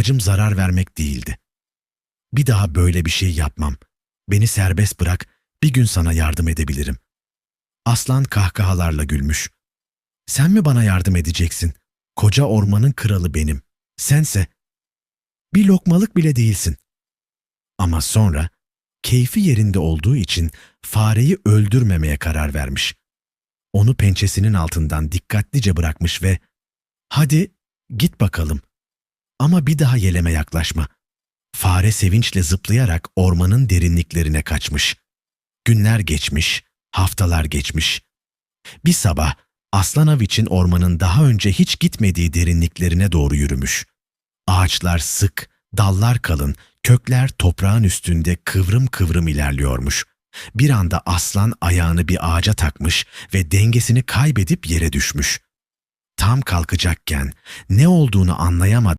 Amacım zarar vermek değildi. Bir daha böyle bir şey yapmam. Beni serbest bırak, bir gün sana yardım edebilirim. Aslan kahkahalarla gülmüş. Sen mi bana yardım edeceksin? Koca ormanın kralı benim. Sense bir lokmalık bile değilsin. Ama sonra keyfi yerinde olduğu için fareyi öldürmemeye karar vermiş. Onu pençesinin altından dikkatlice bırakmış ve ''Hadi git bakalım ama bir daha yeleme yaklaşma.'' Fare sevinçle zıplayarak ormanın derinliklerine kaçmış. Günler geçmiş, haftalar geçmiş. Bir sabah Aslanav için ormanın daha önce hiç gitmediği derinliklerine doğru yürümüş. Ağaçlar sık, dallar kalın, kökler toprağın üstünde kıvrım kıvrım ilerliyormuş. Bir anda aslan ayağını bir ağaca takmış ve dengesini kaybedip yere düşmüş. Tam kalkacakken ne olduğunu anlayamadan